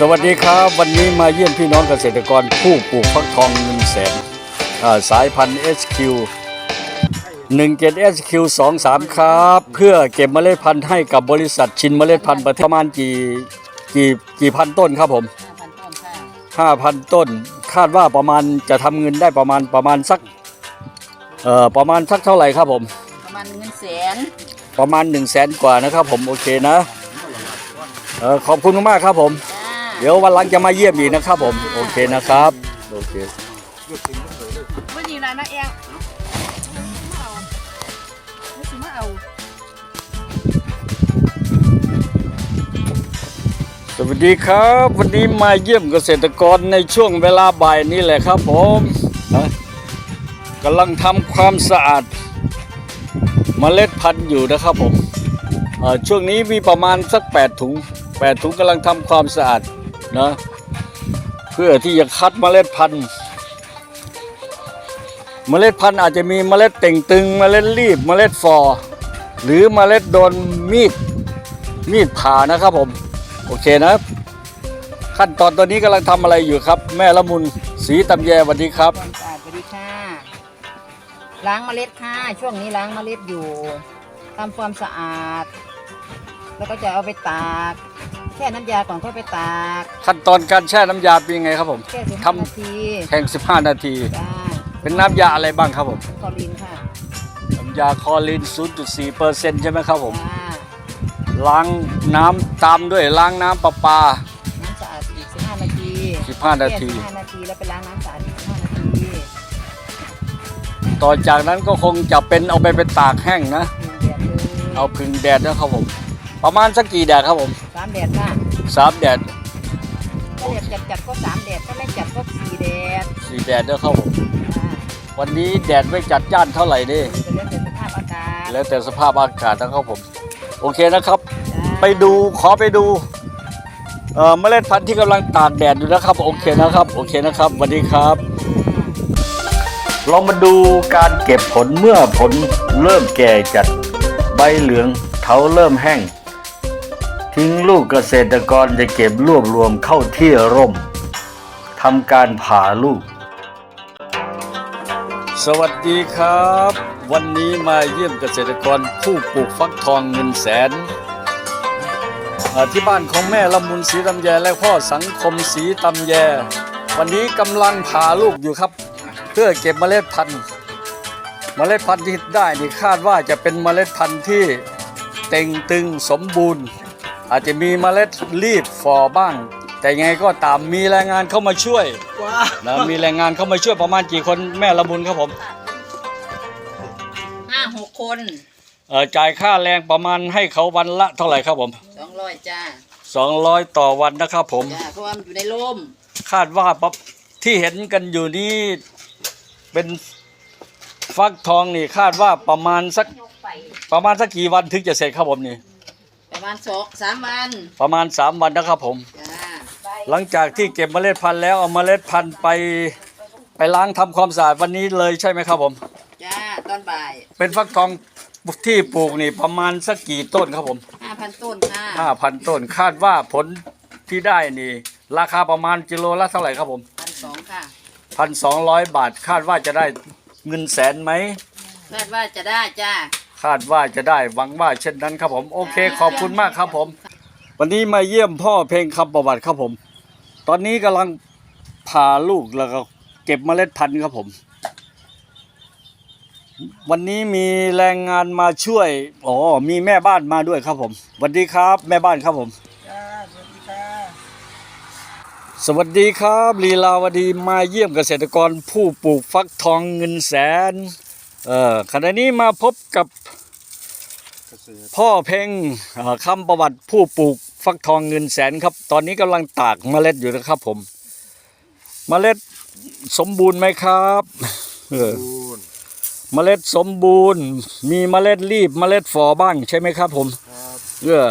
สวัสดีครับวันนี้มาเยี่ยมพี่น้องเกษตรกรผู้ปลูกฟักทองเงินแสนอ่าสายพันธุ์ SQ 1เกต SQ 2 3 ครับ เพื่อเก็บเมล็ดพันธุ์ให้กับบริษัทชินเมล็ดพันธุ์ประเทศประมาณกี่กี่กี่พันต้นครับผม5,000ต้นค่ะ5,000 ต้น คาดว่าประมาณจะทำเงินได้ประมาณประมาณสักเอ่อประมาณสักเท่าไหร่ครับผม ประมาณเงินแสนประมาณ1 0 0 0 0แสนกว่านะครับผมโอเคนะเออขอบคุณมากๆครับผมจ้า เดี๋ยววันหลังจะมาเยี่ยมอีกนะครับผม โอเคนะครับ โอเควันนี้นะนะเองมาเอาไม่สิมาเอาสวัสดีครับ วันนี้มาเยี่ยมเกษตรกรในช่วงเวลาบ่ายนี้แหละครับผมนะกำลังทำความสะอาดเมล็ดพันธุ์อยู่นะครับผมเอ่อช่วงนี้มีประมาณสัก 8 ถุง 8 ถุงกำลังทำความสะอาด นะ เพื่อที่จะคัดเมล็ดพันธุ์ เมล็ดพันธุ์อาจจะมีเมล็ดเต่งตึง เมล็ดรีบ เมล็ดฟอหรือเมล็ดโดนมีดมีดผ่านะครับผม โอเคนะ ขั้นตอนตอนนี้กำลังทำอะไรอยู่ครับ แม่ละมุนสีตำแยสวัสดีครับความสะอาดสวัสดีค่ะล้างเมล็ดค่ะ ช่วงนี้ล้างเมล็ดอยู่ทำความสะอาด แล้วก็จะเอาไปตาก แค่น้ำยาก่อนค่อยไปตากขั้นตอนการแช่น้ำยาเป็นยังไงครับผมแค่สิบทำห้านาทีแข่ง 15 นาที จ้าเป็นน้ำยาอะไรบ้างครับผมคอลินค่ะน้ำยาคลอรีน0.4เปอร์เซ็นต์ใช่ไหมครับผม จ้าล้างน้ำตามด้วยล้างน้ำประปา น้ำสะอาดอีกสิบห้านาที15 นาทีแค่สิบห้านาทีแล้วไปล้างน้ำสะอาดอีกสิบห้านาทีต่อจากนั้นก็คงจะเป็นเอาไปไปตากแห้งนะ หนึ่งแดดเลยเอาพึ่งแดดนะครับผม ประมาณสักกี่แดดครับผมสามแดดค่ะสามแดดถ้าแดดจัดจัดๆก็สามแดดถ้าไม่จัดก็สี่แดดสี่แดดนะครับผมอ่าวันนี้แดดไม่จัดจ้านเท่าไหร่นี่จะเลือกแต่สภาพอากาศแล้วแต่สภาพอากาศนะครับผม โอเคนะครับจ้าไปดูขอไปดูเอ่อเมล็ดพันธุ์ที่กำลังตากแดดอยู่นะครับ โอเคนะครับ โอเคนะครับสวัสดีครับเรามาดูการเก็บผลเมื่อผลเริ่มแก่จัดใบเหลืองเถาเริ่มแห้ง ทิ้งลูกเกษตรกรจะเก็บรวบรวมเข้าที่ร่มทำการผ่าลูก สวัสดีครับ วันนี้มาเยี่ยมเกษตรกรผู้ปลูกฟักทองเงินแสน ที่บ้านของแม่ละมุนสีตำแยและพ่อสังคมสีตำแย วันนี้กำลังผ่าลูกอยู่ครับ เพื่อเก็บเมล็ดพันธุ์ เมล็ดพันธุ์ที่ได้นี่คาดว่าจะเป็นเมล็ดพันธุ์ที่เต่งตึงสมบูรณ์ อาจจะมีเมล็ดรีบฟอบ้าง แต่ยังไงก็ตามมีแรงงานเข้ามาช่วยนะมีแรงงานเข้ามาช่วยประมาณกี่คนแม่ละมุนครับผมห้าหกคนเอ่อจ่ายค่าแรงประมาณให้เขาวันละเท่าไหร่ครับผม สองร้อยจ้า200 ต่อวันนะครับผม จ้าเพราะว่ามันอยู่ในร่มคาดว่าปั๊บที่เห็นกันอยู่นี้เป็นฟักทองนี่คาดว่าประมาณสักยกไปประมาณสักกี่วันถึงจะเสร็จครับผมนี่ ประมาณสองสามวันประมาณ 3 วันนะครับผม จ้าหลังจากที่เก็บเมล็ดพันธุ์แล้วเอาเมล็ดพันธุ์ไป ไปล้างทำความสะอาดวันนี้เลยใช่ไหมครับผม จ้าตอนบ่ายเป็นฟักทองที่ปลูกนี่ประมาณสักกี่ต้นครับผม ห้าพันต้นค่ะ5,000 ต้นคาดว่าผลที่ได้นี่ ราคาประมาณกิโลละเท่าไหร่ครับผม พันสองค่ะพันสองร้อยบาท คาดว่าจะได้เงินแสนไหม คาดว่าจะได้จ้า คาดว่าจะได้หวังว่าเช่นนั้นครับผม โอเคขอบคุณมากครับผม วันนี้มาเยี่ยมพ่อเพลงคำประวัติครับผม ตอนนี้กำลังผ่าลูกแล้วก็เก็บเมล็ดพันธุ์ครับผม วันนี้มีแรงงานมาช่วย อ๋อ มีแม่บ้านมาด้วยครับผมสวัสดีครับ แม่บ้านครับผมจ้าสวัสดีค่ะสวัสดีครับลีลาวดีมาเยี่ยมเกษตรกรผู้ปลูกฟักทองเงินแสน เอ่อขณะนี้มาพบกับ พ่อเพ่งเอ่อคำประวัติผู้ปลูกฟักทองเงินแสนครับ ตอนนี้กำลังตากเมล็ดอยู่นะครับผม เมล็ดสมบูรณ์ไหมครับเออเมล็ดสมบูรณ์ มีเมล็ดรีบเมล็ดฟอบ้างใช่ไหมครับ ผมครับเออ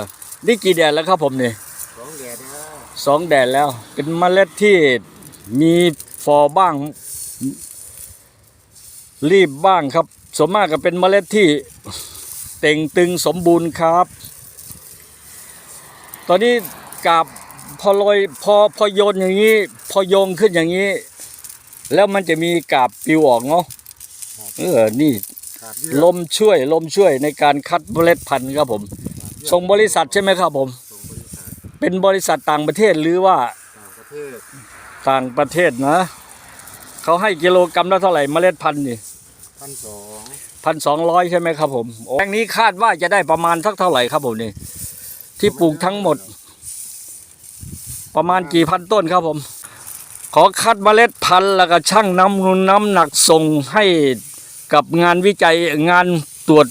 นี่กี่แดดแล้วครับผมนี่สองแดดนะสองแดดแล้ว เป็นเมล็ดที่มีฟอบ้าง รีบบ้างครับส่วนมากก็เป็นเมล็ดที่ เต่งตึงสมบูรณ์ครับ ตอนนี้กับพอลอยพอพอโยนอย่างนี้พอโยงขึ้นอย่างนี้ แล้วมันจะมีกาบปิวออกเนาะเออนี่ครับลมช่วยลมช่วยในการคัดเมล็ดพันธุ์ครับผมส่งบริษัทใช่ไหมครับผมส่งบริษัทเป็นบริษัทต่างประเทศหรือว่าต่างประเทศต่างประเทศนะเขาให้กิโลกรรัมละเท่าไหร่เมล็ดพันธุ์นี่พันสอง พันสองร้อยใช่ไหมครับผมแปลงนี้คาดว่าจะได้ประมาณสักเท่าไหร่ครับผมนี่ที่ปลูกทั้งหมด ประมาณกี่พันต้นครับผม ขอคัดเมล็ดพันธุ์แล้วก็ชั่งน้ำนุนน้ำหนักส่งให้กับงานวิจัยงานตรวจ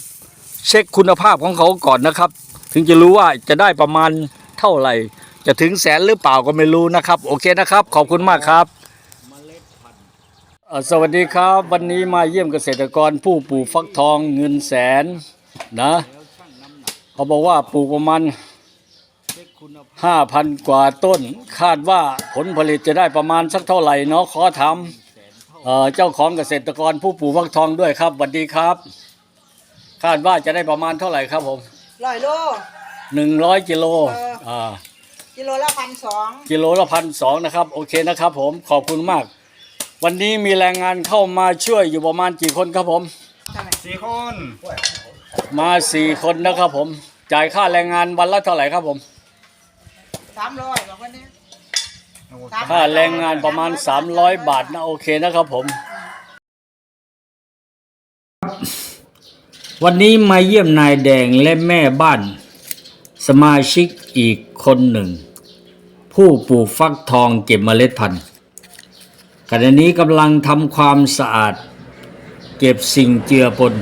เช็คคุณภาพของเขาก่อนนะครับ ถึงจะรู้ว่าจะได้ประมาณเท่าไหร่ จะถึงแสนหรือเปล่าก็ไม่รู้นะครับ โอเคนะครับ ขอบคุณมากครับ สวัสดีครับ วันนี้มาเยี่ยมเกษตรกรผู้ปลูกฟักทองเงินแสนนะเขาบอกว่าปลูกประมาณห้าพันกว่าต้น คาดว่าผลผลิตจะได้ประมาณสักเท่าไหร่เนาะขอถามเอ่อเจ้าของเกษตรกรผู้ปลูกฟักทองด้วยครับสวัสดีครับ คาดว่าจะได้ประมาณเท่าไหร่ครับผมร้อยโลหนึ่งร้อยกิโลเอออ่อ่ากิโลละพันสองกิโลละพันสองนะครับ โอเคนะครับผมขอบคุณมาก วันนี้มีแรงงานเข้ามาช่วยอยู่ประมาณกี่คนครับผม สี่คนมาสี่คนนะครับผม จ่ายค่าแรงงานวันละเท่าไหร่ครับผม สามร้อยบอกวันนี้ค่าแรงงานประมาณ 300 บาทนะโอเคนะครับผม วันนี้มาเยี่ยมนายแดงและแม่บ้าน สมาชิกอีกคนหนึ่ง ผู้ปลูกฟักทองเก็บเมล็ดพันธุ์ ขณะนี้กำลังทำความสะอาด เก็บสิ่งเจือปน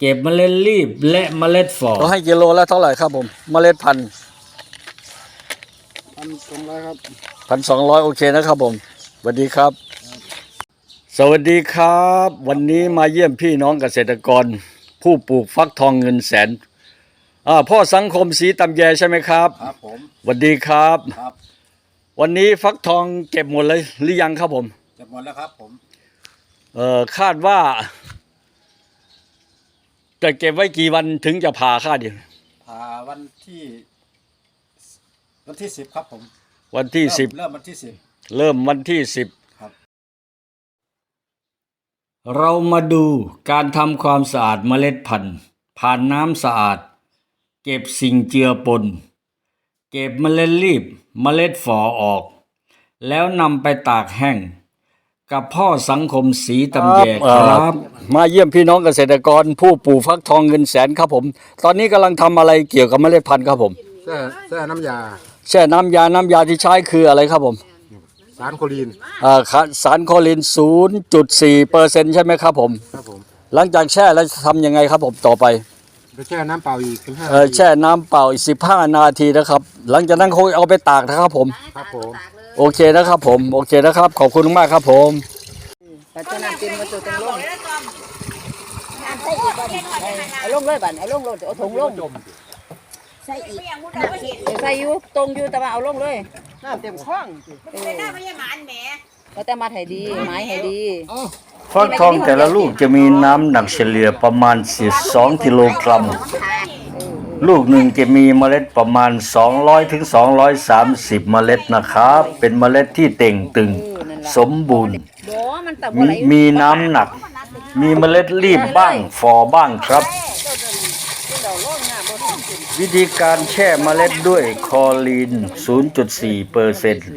เก็บเมล็ดรีบและเมล็ดฝ่อเขาให้กิโลละเท่าไหร่ครับผม เมล็ดพันธุ์พันสองร้อยครับพันสองร้อยโอเคนะครับผมสวัสดีครับ สวัสดีครับ วันนี้มาเยี่ยมพี่น้องเกษตรกร ผู้ปลูกฟักทองเงินแสนอ่าพ่อสังคมสีตำแยใช่ไหมครับ ครับผมสวัสดีครับ ครับ วันนี้ฟักทองเก็บหมดเลยหรือยังครับผมจะหมดแล้วครับ ผม เอ่อคาดว่า จะเก็บไว้กี่วันถึงจะผ่าคาดอยู่ผ่าวันที่ วันที่สิบครับผม วันที่สิบเริ่มวันที่สิบเริ่มวันที่สิบครับ เรามาดูการทำความสะอาดเมล็ดพันธุ์ผ่านน้ำสะอาด เก็บสิ่งเจือปน เก็บเมล็ดรีบเมล็ดฝอออก แล้วนำไปตากแห้ง กับพ่อสังคมสีตำแยครับ มาเยี่ยมพี่น้องเกษตรกรผู้ปลูกฟักทองเงินแสนครับผม ตอนนี้กำลังทำอะไรเกี่ยวกับเมล็ดพันธุ์ครับผม แช่แช่น้ำยา แช่น้ำยาน้ำยาที่ใช้คืออะไรครับผมสารโคลีนอ่าค่ะสารโคลิน 0.4เปอร์เซ็นต์ใช่ไหมครับผม ครับผม หลังจากแช่แล้วจะทำยังไงครับผมต่อไป ไปแช่น้ำเปล่าอีกถึงห้าเออแช่น้ำเปล่าอีก15นาทีนะครับ หลังจากนั้นเขาเอาไปตากนะครับผม ครับผม โอเคนะครับผม โอเคนะครับ ขอบคุณมากครับผม ปัจจุบันเป็นวัตถุต้องลงเอาลงเลยบันเอาลงเลยเอาถุงลงใส่อีกใส่อยู่ตรงอยู่แต่ว่าเอาลงเลยน้ำเต็มคล้องก็แต่มาให้ดีไม้ให้ดี ฟักทองแต่ละลูกจะมีน้ำหนักเฉลี่ยประมาณ 12 กิโลกรัม ลูกหนึ่งจะมีเมล็ดประมาณ 200ถึง230 เมล็ดนะครับเป็นเมล็ดที่เต่งตึงสมบูรณ์ มีมีน้ำหนัก มีเมล็ดรีบบ้างฟอบ้างครับ วิธีการแช่เมล็ดด้วยคอรีน 0.4เปอร์เซ็นต์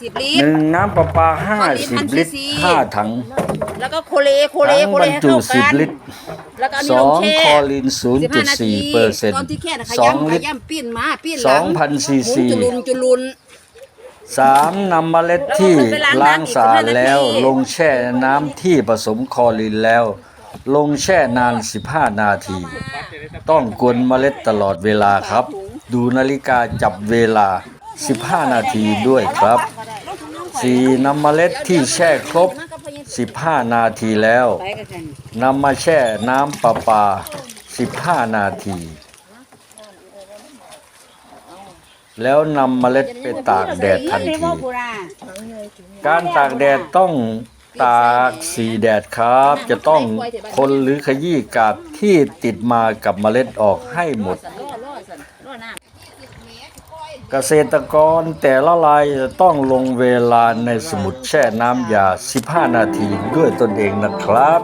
สิบลิหตรนึ่งน้ำประปา50ลิตร5ถังแล้วก็โคเลโคเลถังโคบเลรรให้จุเข้ากัน10ลิตรแล้วก็อันสนี้ลองงแช่คลอรีนสิบห้านาที0.4เปอร์เซ็นตอต์นที่แค่น่ะขสองยำขลิตรยำปิ้นมาปิ้นหลัง2,000ซีซีหมุนจุลุนจุลุน สามนำเมล็ดที่ล้างสะอาดแล้ว ลงแช่น้ำที่ผสมคลอรีนแล้ว ลงแช่นาน 15 นาที ต้องกวนเมล็ดตลอดเวลาครับ ดูนาฬิกาจับเวลา 15 นาทีด้วยครับ สี่นำเมล็ดที่แช่ครบ 15 นาทีแล้วนนำมาแช่น้ำประปา 15 นาที แล้วนำเมล็ดไปตากแดดทันที การตากแดดต้องตากสีแดดครับ จะต้องคนหรือขยี้กาบที่ติดมากับเมล็ดออกให้หมด ล่อล่อสันล่อน้ำ เกษตรกรแต่ละรายจะต้องลงเวลาในสมุดแช่น้ำยา 15 นาทีด้วยตนเองนะครับ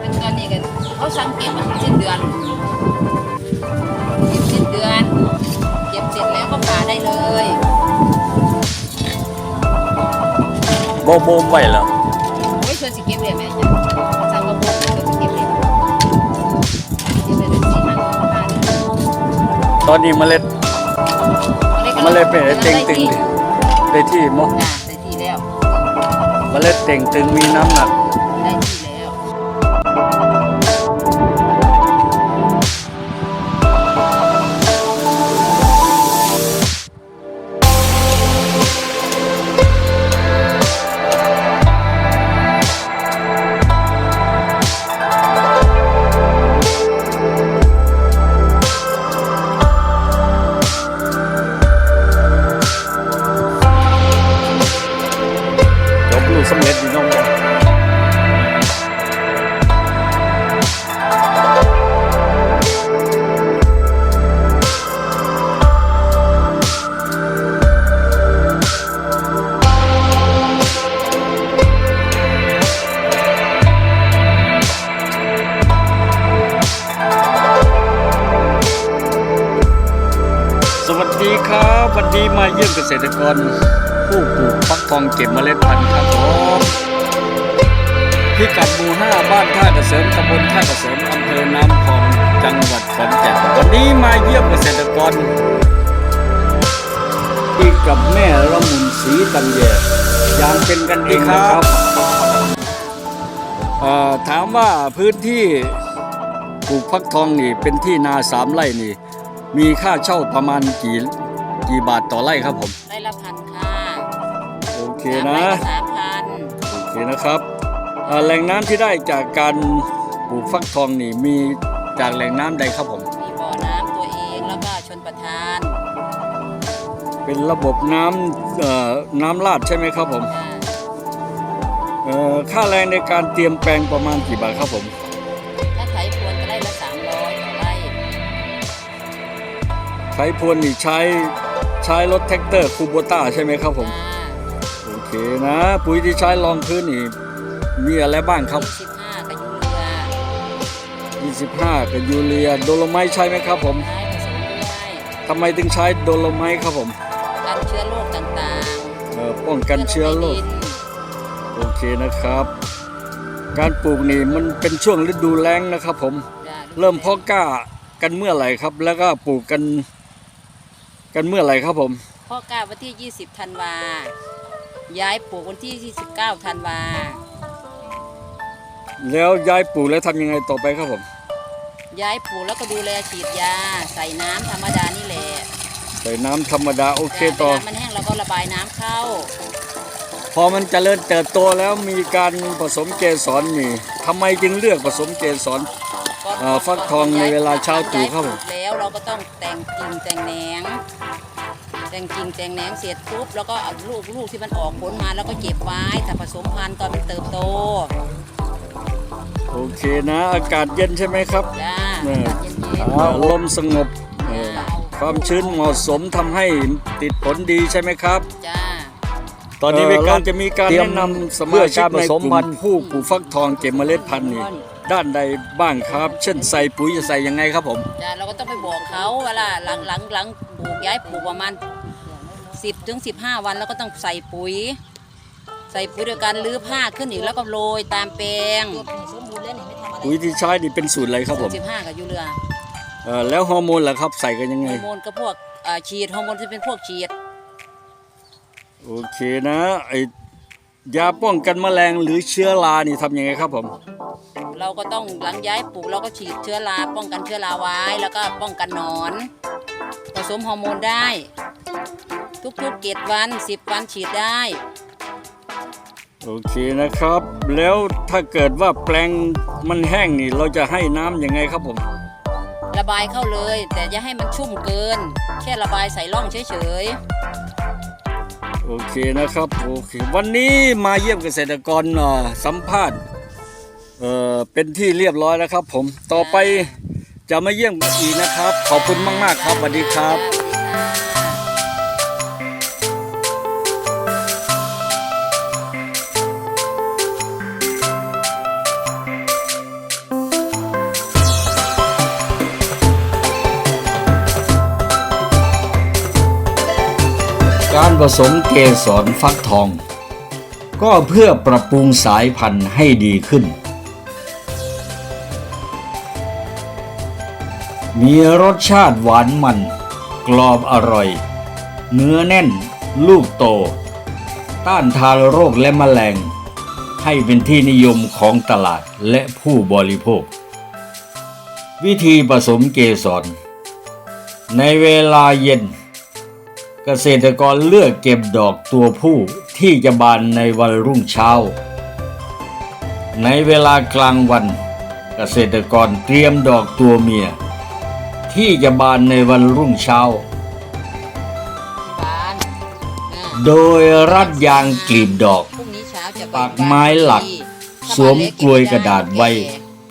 เป็นตอนนี้กันเขาสั่งเก็บมันสิ้นเดือนเก็บสิ้นเดือน เก็บเสร็จแล้วก็ผ่าได้เลยโบโบมไว้แล้ว ตอนนี้เมล็ดเมล็ดเป็นไอ้เต็งตึงได้ที่มั้งจ้ะได้ที่แล้วเมล็ดเต่งตึงมีน้ำหนักได้ที่แล้ว กษตรกรผู้ปลูกฟักทองเก็บเมล็ดพันธุ์ครับผมพิกัดหมู่ห้าบ้านท่าเกษมตำบลท่าเกษมอำเภอน้ำพองจังหวัดขอนแก่นวันนี้มาเยี่ยมเกษตรกรที่กับแม่ละมุนสีตันแยอย่างเป็นกันเองนะครับถามว่าพื้นที่ปลูกฟักทองนี่เป็นที่นาสามไร่นี่ มีค่าเช่าประมาณกี่กี่บาทต่อไร่ครับผม เคสามนะไร่ก็สามพันโอเคนะครับอ่าแหล่งน้ำที่ได้จากการปลูกฟักทองนี่มีจากแหล่งน้ำใดครับผมมีบ่อน้ำตัวเองแล้วก็ชนประทาน เป็นระบบน้ำเอ่อน้ำลาดใช่ไหมครับผมจ้ะเอ่อค่าแรงในการเตรียมแปลงประมาณกี่บาทครับผมถ้าไถพรวนก็ได้ละสามร้อยต่อไร่ไถพรวนนี่ใช้ใช้รถแท็กเตอร์คูโบต้าใช่ไหมครับผมจ้าโอ เคนะ ปุ๋ยที่ใช้รองพื้นนี่มีอะไรบ้างครับยี่สิบห้ากับยูเรือ25 กับยูเรียโดโลไมต์ใช่ไหมครับ ผมใช้ผสมด้วยทำไมถึงใช้โดโลไมต์ครับผมกันเชื้อโรคต่างเอ่อป้องกันเชื้อโรคในดินโอเคนะครับ การปลูกนี่มันเป็นช่วงฤดูแล้งนะครับ ผมจ้ะเริ่มเพาะกล้ากันเมื่อไหร่ครับ แล้วก็ปลูกกัน กันเมื่อไหร่ครับผม พ่อกล้าวันที่ 20 ธันวา ย้ายปลูกวันที่ 29ธันวา แล้วย้ายปลูกแล้วทำยังไงต่อไปครับผมย้ายปลูกแล้วก็ดูแลฉีดยา ใส่น้ำธรรมดานี่แหละใส่น้ำธรรมดาโอเคจ้ะต่อวลามันแห้งเราก็ระบายน้ำเข้า พอมันเจริญเติบโตแล้วมีการผสมเกสรนี่ทำไมจึงเลือกผสมเกสรก่อนอ่าฟักทองในเวลาเช้าตรู่ครับผม ย้ายปลูกแล้วเราก็ต้องแต่งกิ่งแต่งแหนง แต่งกิ่งแต่งแหนงเสร็จปุ๊บแล้วก็เอาลูกลูกที่มันออกผลมาแล้วก็เก็บไว้แต่ผสมพันธุ์ตอนมันเติบโตโอเคนะ อากาศเย็นใช่ไหมครับจ้าเนี่ยเย็นอ่าลมสงบเอ่อความชื้นเหมาะสมทำให้ติดผลดีใช่ไหมครับๆจ้า ตอนนี้เอ่อเราจะมีการเตรียมแนะนำสเพื่มาอชิกการในผสกมลุ่พัมนธุ์ผู้ปลูกฟักทองเก็บเมล็ดพันธุ์นี่ด้านใดบ้างครับ เช่นใส่ปุ๋ยจะใส่ยังไงครับผม จ้าเราก็ต้องไปบอกเขาเวลาหลังหลังหลังปลูกย้ายปลูกประมาณ 10ถึง15 วันแล้วก็ต้องใส่ปุ๋ย ใส่ปุ๋ยโดยการลื้อผ้าขึ้นอีกแล้วก็โรยตามแปลงปุ๋ยที่ใช้นี่เป็นสูตรอะไรครับผมสิบห้ากับยูเรือเอ่อแล้วฮอร์โมนล่ะครับใส่กันยังฮไงอร์โมนก็พวกอ่าฉีดฮอร์โมนจะเป็นพวกฉีดโอเคนะไอยาป้องกันแมลงหรือเชื้อรานี่ทำยังไงครับผม เราก็ต้องหลังย้ายปลูกเราก็ฉีดเชื้อราป้องกันเชื้อราไว้ แล้วก็ป้องกันหนอนผสมฮอร์โมนได้ ทุกๆเจ็ดวันสิบวันฉีดได้ โอเคนะครับ แล้วถ้าเกิดว่าแปลงมันแห้งนี่เราจะให้น้ำยังไงครับผม ระบายเข้าเลย แต่อย่าให้มันชุ่มเกิน แค่ระบายใส่ร่องเฉยโอเคนะครับโอเควันนี้มาเยี่ยมเกษตรกรเอ่อสัมภาษณ์เอ่อเป็นที่เรียบร้อยแล้วครับ ผมต่อไปจะมาเยี่ยมอีกนะครับ ขอบคุณมาก ๆ ครับสวัสดีครับ การผสมเกสรฟักทอง ก็เพื่อปรับปรุงสายพันธุ์ให้ดีขึ้น มีรสชาติหวานมัน กรอบอร่อย เนื้อแน่น ลูกโต ต้านทานโรคและแมลง ให้เป็นที่นิยมของตลาดและผู้บริโภค วิธีผสมเกสร ในเวลาเย็น เกษตรกรเลือกเก็บดอกตัวผู้ที่จะบานในวันรุ่งเช้า ในเวลากลางวัน เกษตรกรเตรียมดอกตัวเมีย ที่จะบานในวันรุ่งเช้า โดยรัดยางกลีบดอก ปากไม้หลัก สวมกลวยกระดาษไว้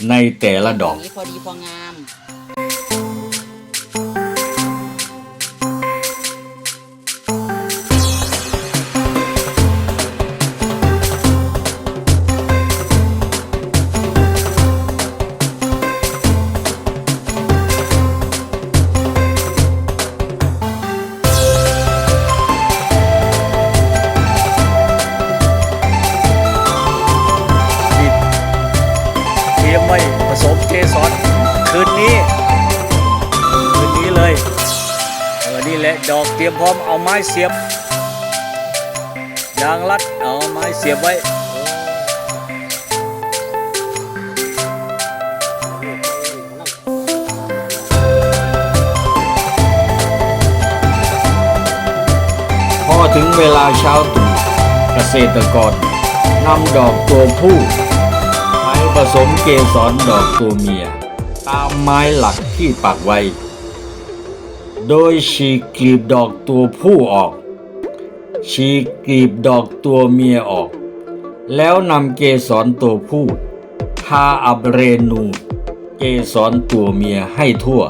ในแต่ละดอกพอดีพองา ถึงเวลาเช้าตรู่เกษตรกรนำดอกตัวผู้ไปผสมเกสรดอกตัวเมีย ตามไม้หลักที่ปักไว้ โดยฉีกกลีบดอกตัวผู้ออก ฉีกกลีบดอกตัวเมียออก แล้วนำเกสรตัวผู้ทาอับเรนูเกสรตัวเมียให้ทั่ว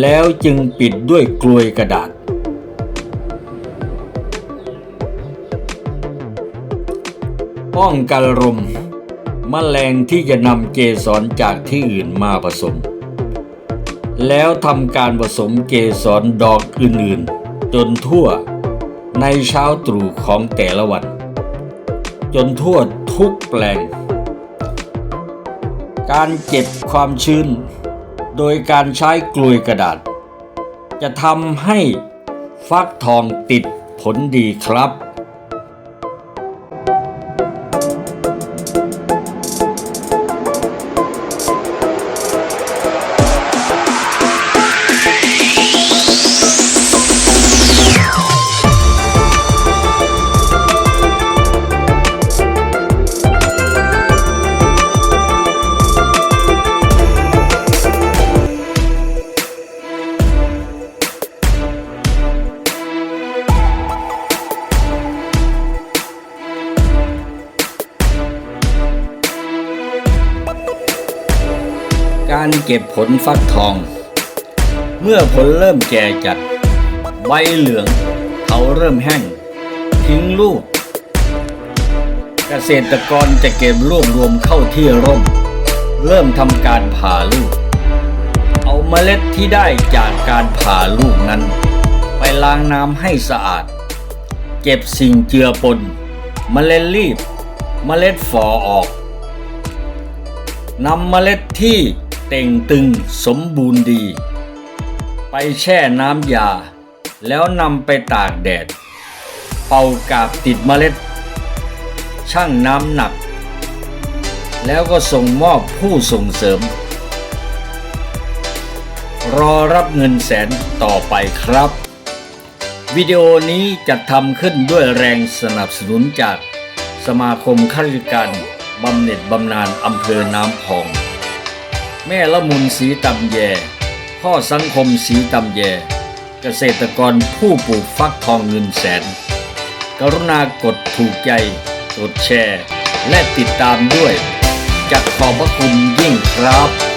แล้วจึงปิดด้วยกลวยกระดาษ ป้องกันลมมแมลงที่จะนำเกสรจากที่อื่นมาผสม แล้วทำการผสมเกสรดอกอื่นๆ จนทั่วในเช้าตรู่ของแต่ละวัน จนทั่วทุกแปลง การเก็บความชื้น โดยการใช้กลวยกระดาษ จะทำให้ฟักทองติดผลดีครับ เก็บผลฟักทอง เมื่อผลเริ่มแก่จัด ใบเหลืองเขาเริ่มแห้ง ทิ้งลูก เกษตรกรจะเก็บรวบรวมเข้าที่ร่ม เริ่มทำการผ่าลูก เอาเมล็ดที่ได้จากการผ่าลูกนั้น ไปล้างน้ำให้สะอาด เก็บสิ่งเจือปน เมล็ดรีบ เมล็ดฝอออกนำเมล็ดที่ เต่งตึงสมบูรณ์ดี ไปแช่น้ำยา แล้วนำไปตากแดด เป่ากาบติดเมล็ดชั่งน้ำหนัก แล้วก็ส่งมอบผู้ส่งเสริม รอรับเงินแสนต่อไปครับ วิดีโอนี้จัดทำขึ้นด้วยแรงสนับสนุนจากสมาคมข้าราชการบำเหน็จบำนาญอำเภอน้ำพอง แม่ละมุนสีตำแย พ่อสังคมสีตำแย เกษตรกรผู้ปลูกฟักทองเงินแสน กรุณากดถูกใจ กดแชร์ และติดตามด้วยจะขอบพระคุณยิ่งครับ